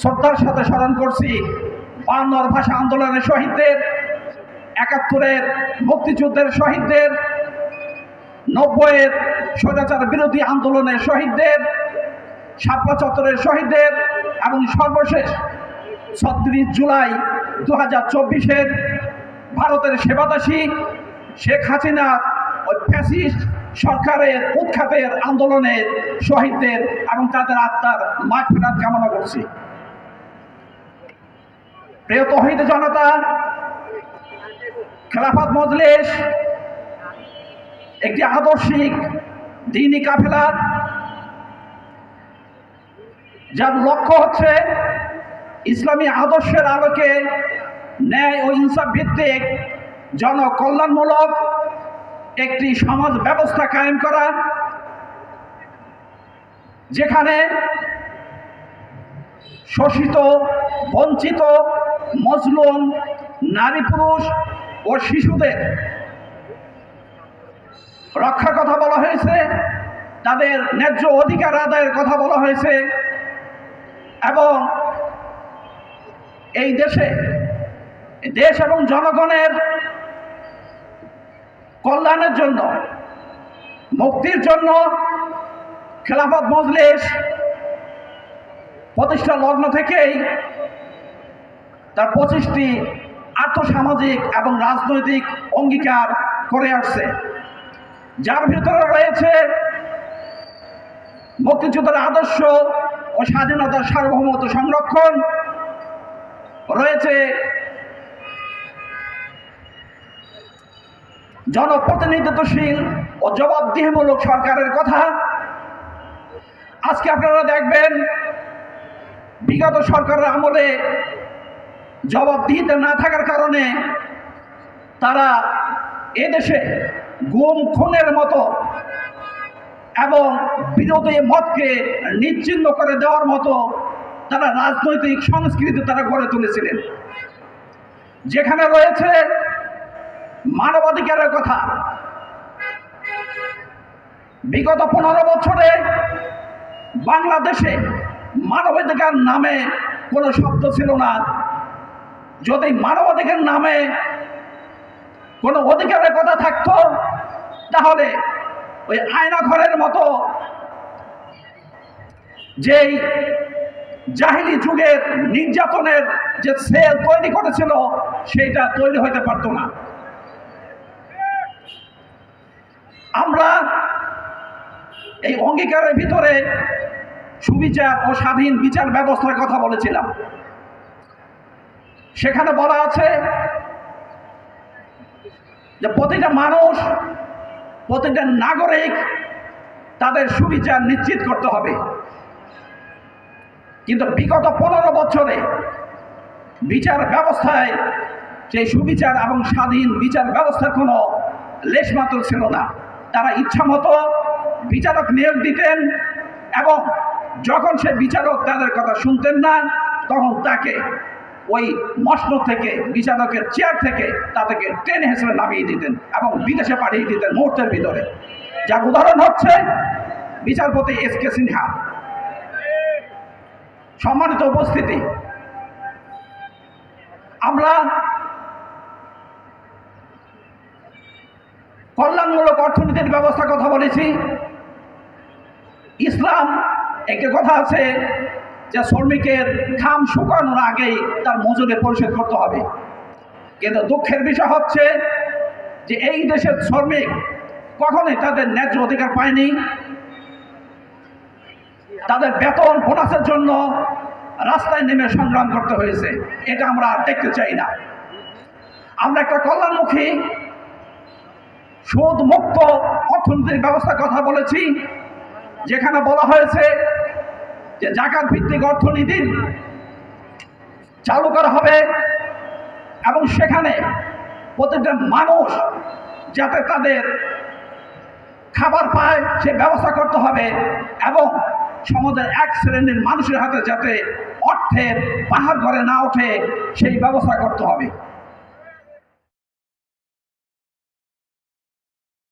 শ্রদ্ধার সাথে স্মরণ করছি বায়ান্নর ভাষা আন্দোলনের শহীদদের, একাত্তরের মুক্তিযুদ্ধের শহীদদের, নব্বইয়ের স্বৈরাচার বিরোধী আন্দোলনের শহীদদের, শাপলা চত্বরের শহীদদের এবং সর্বশেষ ছত্রিশ জুলাই দু হাজার চব্বিশের ভারতের সেবাদাসী শেখ হাসিনা ওই ফ্যাসিস্ট সরকারের উৎখাতের আন্দোলনের শহীদদের এবং তাদের আত্মার মাঠ ফেরাত কামনা করছি। প্রিয় তহিদ জনতা, খেলাফত মজলিস, একটি আদর্শিক দিনী কাফেলা, যার লক্ষ্য হচ্ছে ইসলামী আদর্শের আলোকে ন্যায় ও ইনসাফ ভিত্তিক জনকল্যাণমূলক একটি সমাজ ব্যবস্থা কায়েম করা, যেখানে শোষিত, বঞ্চিত মজলুম নারী পুরুষ ও শিশুদের রক্ষার কথা বলা হয়েছে, তাদের ন্যায্য অধিকার আদায়ের কথা বলা হয়েছে এবং এই দেশে, দেশ এবং জনগণের কল্যাণের জন্য, মুক্তির জন্য খেলাফত মজলিস প্রতিষ্ঠা লগ্ন থেকেই তার পঁচিশটি আর্থসামাজিক এবং রাজনৈতিক অঙ্গীকার করে আসছে। যার ভিতরে রয়েছে মুক্তিযুদ্ধের আদর্শ ও স্বাধীনতার সার্বভৌমত্ব সংরক্ষণ, রয়েছে জনপ্রতিনিধিত্বশীল ও জবাবদিহিমূলক সরকারের কথা। আজকে আপনারা দেখবেন, বিগত সরকারের আমলে জবাবদিহিতে না থাকার কারণে তারা এদেশে গুম খুনের মতো এবং বিরোধী মতকে নিশ্চিন্ন করে দেওয়ার মতো তারা রাজনৈতিক সংস্কৃতি তারা গড়ে তুলেছিলেন। যেখানে রয়েছে মানবাধিকারের কথা। বিগত পনেরো বছরে বাংলাদেশে মানবাধিকার নামে কোনো শব্দ ছিল না। যদি মানবাধিকার নামে কোনো অধিকারের কথা থাকতো, তাহলে ওই আয়না ঘরের মতো যেই জাহিলি যুগের নির্যাতনের যে সেল তৈরি করেছিল, সেইটা তৈরি হতে পারতো না। আমরা এই অঙ্গীকারের ভিতরে সুবিচার ও স্বাধীন বিচার ব্যবস্থার কথা বলেছিলাম। সেখানে বলা আছে যে প্রতিটা মানুষ, প্রতিটা নাগরিক তাদের সুবিচার নিশ্চিত করতে হবে। কিন্তু বিগত পনেরো বছরে বিচার ব্যবস্থায় সেই সুবিচার এবং স্বাধীন বিচার ব্যবস্থার কোনো লেশমাত্র ছিল না। তারা ইচ্ছা মতো বিচারক নিয়োগ দিতেন এবং যখন সে বিচারক তাদের কথা শুনতেন না, তখন তাকে ওই মশন থেকে বিচারকের চেয়ার থেকে তাদেরকে টেনে হেসড়ে নামিয়ে দিতেন এবং বিদেশে পাঠিয়ে দিতেন মুহূর্তের ভিতরে। যার উদাহরণ হচ্ছে বিচারপতি এস কে সিনহা। সম্মানিত উপস্থিতি, আমরা কল্যাণমূলক অর্থনীতির ব্যবস্থা কথা বলেছি। ইসলাম, একটি কথা আছে যে শ্রমিকের ঘাম শুকানোর আগেই তার মজুরি পরিশোধ করতে হবে। কিন্তু দুঃখের বিষয় হচ্ছে যে এই দেশের শ্রমিক কখনোই তাদের ন্যায্য অধিকার পায়নি। তাদের বেতন বোনাসের জন্য রাস্তায় নেমে সংগ্রাম করতে হয়েছে। এটা আমরা দেখতে চাই না। আমরা একটা কল্যাণমুখী সুদ মুক্ত অর্থনৈতিক ব্যবস্থার কথা বলেছি, যেখানে বলা হয়েছে যে জাকাত ভিত্তিক অর্থনীতি চালু করা হবে এবং সেখানে প্রত্যেকটা মানুষ যাতে তাদের খাবার পায়, সে ব্যবস্থা করতে হবে এবং সমাজের এক শ্রেণির মানুষের হাতে যাতে অর্থের পাহাড় ঘরে না ওঠে, সেই ব্যবস্থা করতে হবে।